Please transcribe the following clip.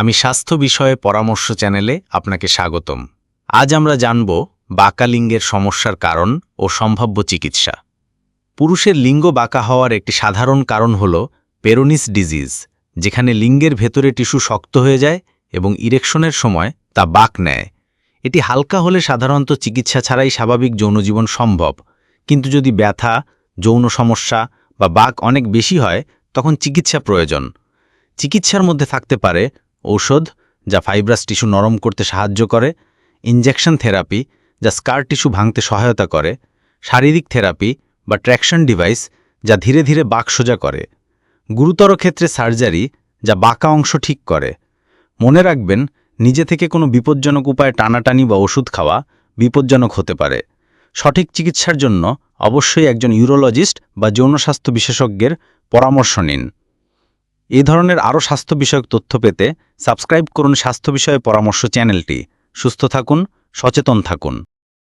আমি স্বাস্থ্য বিষয়ে পরামর্শ চ্যানেলে আপনাকে স্বাগতম। আজ আমরা জানব বাঁকা লিঙ্গের সমস্যার কারণ ও সম্ভাব্য চিকিৎসা। পুরুষের লিঙ্গ বাঁকা হওয়ার একটি সাধারণ কারণ হল পেরোনিস ডিজিজ, যেখানে লিঙ্গের ভেতরে টিস্যু শক্ত হয়ে যায় এবং ইরেকশনের সময় তা বাঁক নেয়। এটি হালকা হলে সাধারণত চিকিৎসা ছাড়াই স্বাভাবিক যৌনজীবন সম্ভব, কিন্তু যদি ব্যথা, যৌন সমস্যা বা বাঁক অনেক বেশি হয়, তখন চিকিৎসা প্রয়োজন। চিকিৎসার মধ্যে থাকতে পারে ঔষধ, যা ফাইব্রাস টিস্যু নরম করতে সাহায্য করে, ইনজেকশন থেরাপি, যা স্কার টিস্যু ভাঙতে সহায়তা করে, শারীরিক থেরাপি বা ট্র্যাকশন ডিভাইস, যা ধীরে ধীরে বাক সোজা করে। গুরুতর ক্ষেত্রে সার্জারি, যা বাঁকা অংশ ঠিক করে। মনে রাখবেন, নিজে থেকে কোনো বিপজ্জনক উপায়ে টানাটানি বা ওষুধ খাওয়া বিপজ্জনক হতে পারে। সঠিক চিকিৎসার জন্য অবশ্যই একজন ইউরোলজিস্ট বা যৌনস্বাস্থ্য বিশেষজ্ঞের পরামর্শ নিন। এই ধরনের আরও স্বাস্থ্য বিষয়ক তথ্য পেতে সাবস্ক্রাইব করুন স্বাস্থ্য বিষয়ে পরামর্শ চ্যানেলটি। সুস্থ থাকুন, সচেতন থাকুন।